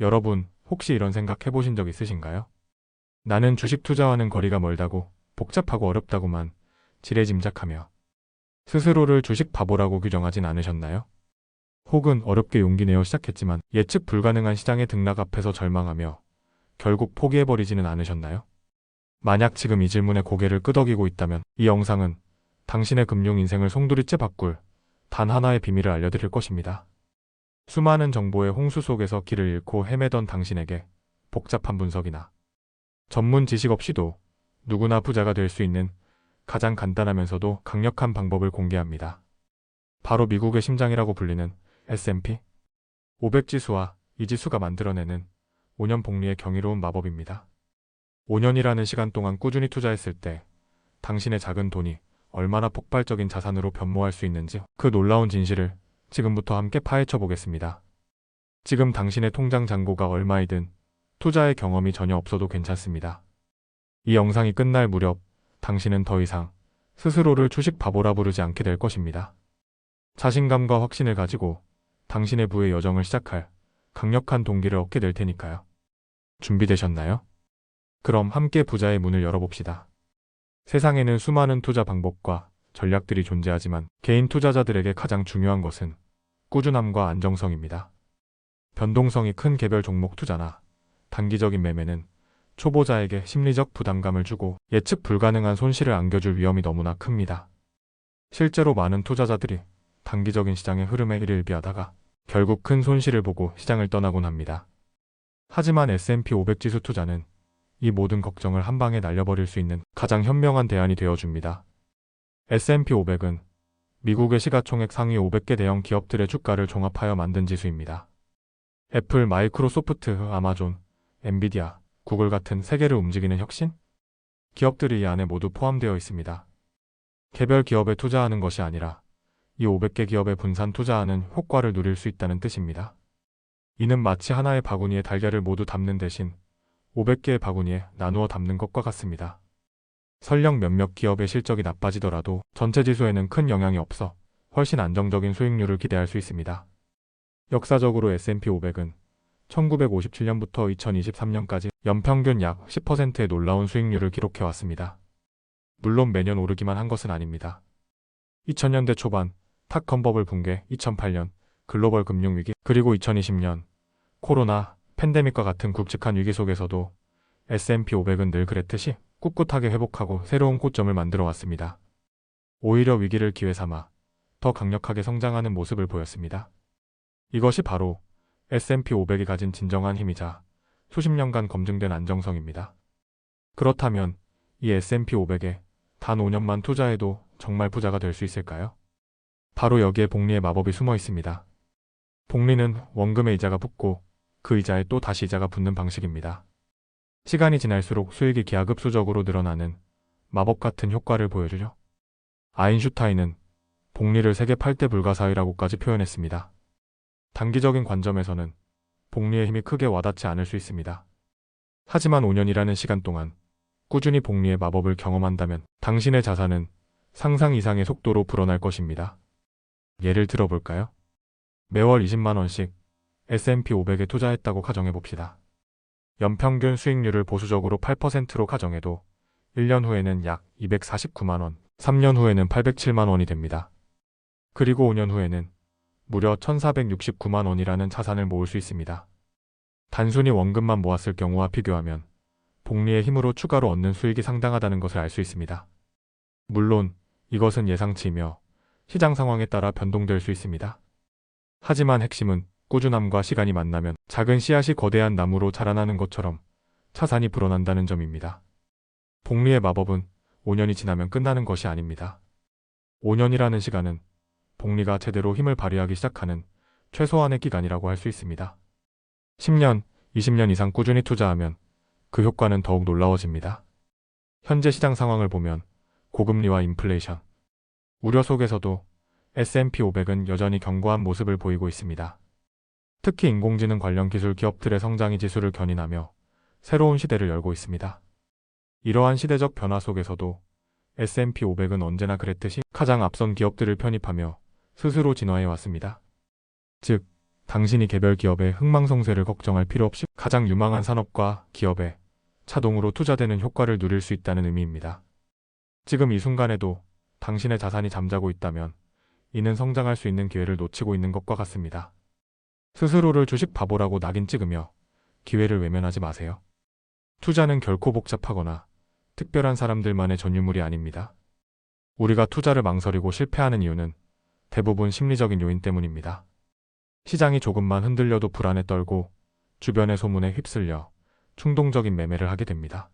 여러분, 혹시 이런 생각 해보신 적 있으신가요? 나는 주식 투자와는 거리가 멀다고, 복잡하고 어렵다고만 지레짐작하며 스스로를 주식 바보라고 규정하진 않으셨나요? 혹은 어렵게 용기 내어 시작했지만 예측 불가능한 시장의 등락 앞에서 절망하며 결국 포기해버리지는 않으셨나요? 만약 지금 이 질문에 고개를 끄덕이고 있다면 이 영상은 당신의 금융 인생을 송두리째 바꿀 단 하나의 비밀을 알려드릴 것입니다. 수많은 정보의 홍수 속에서 길을 잃고 헤매던 당신에게 복잡한 분석이나 전문 지식 없이도 누구나 부자가 될 수 있는 가장 간단하면서도 강력한 방법을 공개합니다. 바로 미국의 심장이라고 불리는 S&P 500 지수와 이 지수가 만들어내는 5년 복리의 경이로운 마법입니다. 5년이라는 시간 동안 꾸준히 투자했을 때 당신의 작은 돈이 얼마나 폭발적인 자산으로 변모할 수 있는지 그 놀라운 진실을 지금부터 함께 파헤쳐 보겠습니다. 지금 당신의 통장 잔고가 얼마이든 투자의 경험이 전혀 없어도 괜찮습니다. 이 영상이 끝날 무렵 당신은 더 이상 스스로를 주식 바보라 부르지 않게 될 것입니다. 자신감과 확신을 가지고 당신의 부의 여정을 시작할 강력한 동기를 얻게 될 테니까요. 준비되셨나요? 그럼 함께 부자의 문을 열어봅시다. 세상에는 수많은 투자 방법과 전략들이 존재하지만 개인 투자자들에게 가장 중요한 것은 꾸준함과 안정성입니다. 변동성이 큰 개별 종목 투자나 단기적인 매매는 초보자에게 심리적 부담감을 주고 예측 불가능한 손실을 안겨줄 위험이 너무나 큽니다. 실제로 많은 투자자들이 단기적인 시장의 흐름에 일일비하다가 결국 큰 손실을 보고 시장을 떠나곤 합니다. 하지만 S&P 500 지수 투자는 이 모든 걱정을 한 방에 날려버릴 수 있는 가장 현명한 대안이 되어줍니다. S&P 500은 미국의 시가총액 상위 500개 대형 기업들의 주가를 종합하여 만든 지수입니다. 애플, 마이크로소프트, 아마존, 엔비디아, 구글 같은 세계를 움직이는 혁신? 기업들이 이 안에 모두 포함되어 있습니다. 개별 기업에 투자하는 것이 아니라 이 500개 기업에 분산 투자하는 효과를 누릴 수 있다는 뜻입니다. 이는 마치 하나의 바구니에 달걀을 모두 담는 대신 500개의 바구니에 나누어 담는 것과 같습니다. 설령 몇몇 기업의 실적이 나빠지더라도 전체 지수에는 큰 영향이 없어 훨씬 안정적인 수익률을 기대할 수 있습니다. 역사적으로 S&P 500은 1957년부터 2023년까지 연평균 약 10%의 놀라운 수익률을 기록해 왔습니다. 물론 매년 오르기만 한 것은 아닙니다. 2000년대 초반 탁컨버블 붕괴, 2008년 글로벌 금융위기, 그리고 2020년 코로나, 팬데믹과 같은 굵직한 위기 속에서도 S&P 500은 늘 그랬듯이 꿋꿋하게 회복하고 새로운 고점을 만들어 왔습니다. 오히려 위기를 기회 삼아 더 강력하게 성장하는 모습을 보였습니다. 이것이 바로 S&P 500이 가진 진정한 힘이자 수십 년간 검증된 안정성입니다. 그렇다면 이 S&P 500에 단 5년만 투자해도 정말 부자가 될 수 있을까요? 바로 여기에 복리의 마법이 숨어 있습니다. 복리는 원금의 이자가 붙고 그 이자에 또 다시 이자가 붙는 방식입니다. 시간이 지날수록 수익이 기하급수적으로 늘어나는 마법 같은 효과를 보여주죠. 아인슈타인은 복리를 세계 8대 불가사의라고까지 표현했습니다. 단기적인 관점에서는 복리의 힘이 크게 와닿지 않을 수 있습니다. 하지만 5년이라는 시간 동안 꾸준히 복리의 마법을 경험한다면 당신의 자산은 상상 이상의 속도로 불어날 것입니다. 예를 들어볼까요? 매월 20만원씩 S&P 500에 투자했다고 가정해 봅시다. 연평균 수익률을 보수적으로 8%로 가정해도 1년 후에는 약 249만원, 3년 후에는 807만원이 됩니다. 그리고 5년 후에는 무려 1469만원이라는 자산을 모을 수 있습니다. 단순히 원금만 모았을 경우와 비교하면 복리의 힘으로 추가로 얻는 수익이 상당하다는 것을 알 수 있습니다. 물론 이것은 예상치이며 시장 상황에 따라 변동될 수 있습니다. 하지만 핵심은 꾸준함과 시간이 만나면 작은 씨앗이 거대한 나무로 자라나는 것처럼 차산이 불어난다는 점입니다. 복리의 마법은 5년이 지나면 끝나는 것이 아닙니다. 5년이라는 시간은 복리가 제대로 힘을 발휘하기 시작하는 최소한의 기간이라고 할 수 있습니다. 10년, 20년 이상 꾸준히 투자하면 그 효과는 더욱 놀라워집니다. 현재 시장 상황을 보면 고금리와 인플레이션, 우려 속에서도 S&P 500은 여전히 견고한 모습을 보이고 있습니다. 특히 인공지능 관련 기술 기업들의 성장이 지수를 견인하며 새로운 시대를 열고 있습니다. 이러한 시대적 변화 속에서도 S&P 500은 언제나 그랬듯이 가장 앞선 기업들을 편입하며 스스로 진화해 왔습니다. 즉, 당신이 개별 기업의 흥망성쇠를 걱정할 필요 없이 가장 유망한 산업과 기업에 자동으로 투자되는 효과를 누릴 수 있다는 의미입니다. 지금 이 순간에도 당신의 자산이 잠자고 있다면 이는 성장할 수 있는 기회를 놓치고 있는 것과 같습니다. 스스로를 주식 바보라고 낙인 찍으며 기회를 외면하지 마세요. 투자는 결코 복잡하거나 특별한 사람들만의 전유물이 아닙니다. 우리가 투자를 망설이고 실패하는 이유는 대부분 심리적인 요인 때문입니다. 시장이 조금만 흔들려도 불안에 떨고 주변의 소문에 휩쓸려 충동적인 매매를 하게 됩니다.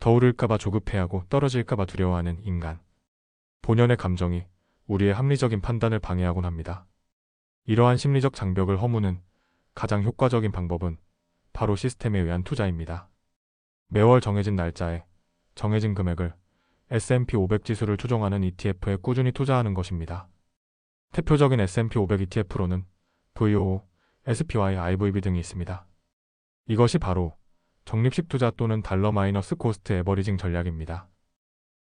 더 오를까봐 조급해하고 떨어질까봐 두려워하는 인간. 본연의 감정이 우리의 합리적인 판단을 방해하곤 합니다. 이러한 심리적 장벽을 허무는 가장 효과적인 방법은 바로 시스템에 의한 투자입니다. 매월 정해진 날짜에 정해진 금액을 S&P 500 지수를 추종하는 ETF에 꾸준히 투자하는 것입니다. 대표적인 S&P 500 ETF로는 VO, SPY, IVB 등이 있습니다. 이것이 바로 적립식 투자 또는 달러 마이너스 코스트 에버리징 전략입니다.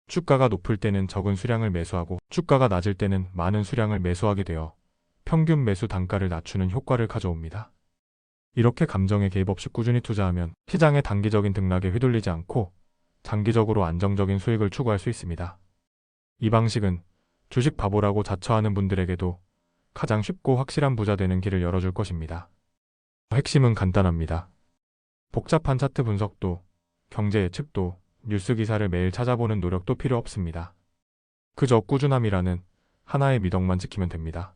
주가가 높을 때는 적은 수량을 매수하고 주가가 낮을 때는 많은 수량을 매수하게 되어 평균 매수 단가를 낮추는 효과를 가져옵니다. 이렇게 감정에 개입 없이 꾸준히 투자하면 시장의 단기적인 등락에 휘둘리지 않고 장기적으로 안정적인 수익을 추구할 수 있습니다. 이 방식은 주식 바보라고 자처하는 분들에게도 가장 쉽고 확실한 부자 되는 길을 열어줄 것입니다. 핵심은 간단합니다. 복잡한 차트 분석도, 경제 예측도, 뉴스 기사를 매일 찾아보는 노력도 필요 없습니다. 그저 꾸준함이라는 하나의 미덕만 지키면 됩니다.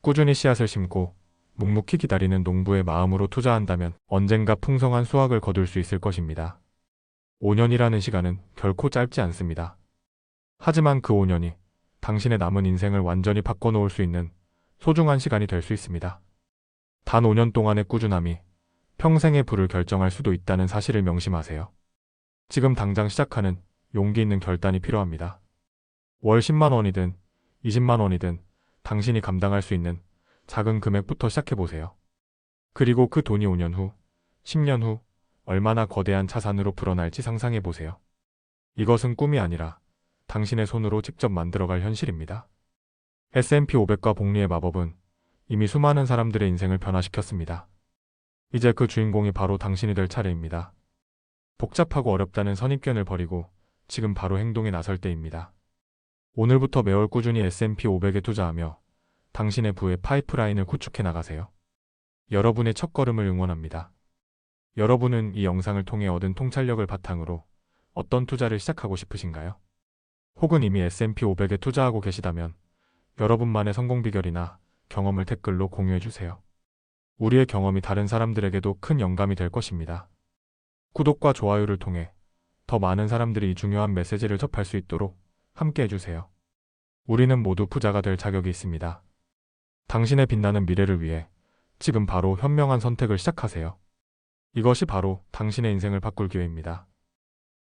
꾸준히 씨앗을 심고 묵묵히 기다리는 농부의 마음으로 투자한다면 언젠가 풍성한 수확을 거둘 수 있을 것입니다. 5년이라는 시간은 결코 짧지 않습니다. 하지만 그 5년이 당신의 남은 인생을 완전히 바꿔놓을 수 있는 소중한 시간이 될 수 있습니다. 단 5년 동안의 꾸준함이 평생의 부를 결정할 수도 있다는 사실을 명심하세요. 지금 당장 시작하는 용기 있는 결단이 필요합니다. 월 10만 원이든 20만 원이든 당신이 감당할 수 있는 작은 금액부터 시작해보세요. 그리고 그 돈이 5년 후, 10년 후 얼마나 거대한 자산으로 불어날지 상상해보세요. 이것은 꿈이 아니라 당신의 손으로 직접 만들어갈 현실입니다. S&P 500과 복리의 마법은 이미 수많은 사람들의 인생을 변화시켰습니다. 이제 그 주인공이 바로 당신이 될 차례입니다. 복잡하고 어렵다는 선입견을 버리고 지금 바로 행동에 나설 때입니다. 오늘부터 매월 꾸준히 S&P 500에 투자하며 당신의 부의 파이프라인을 구축해 나가세요. 여러분의 첫걸음을 응원합니다. 여러분은 이 영상을 통해 얻은 통찰력을 바탕으로 어떤 투자를 시작하고 싶으신가요? 혹은 이미 S&P 500에 투자하고 계시다면 여러분만의 성공 비결이나 경험을 댓글로 공유해 주세요. 우리의 경험이 다른 사람들에게도 큰 영감이 될 것입니다. 구독과 좋아요를 통해 더 많은 사람들이 이 중요한 메시지를 접할 수 있도록 함께 해주세요. 우리는 모두 부자가 될 자격이 있습니다. 당신의 빛나는 미래를 위해 지금 바로 현명한 선택을 시작하세요. 이것이 바로 당신의 인생을 바꿀 기회입니다.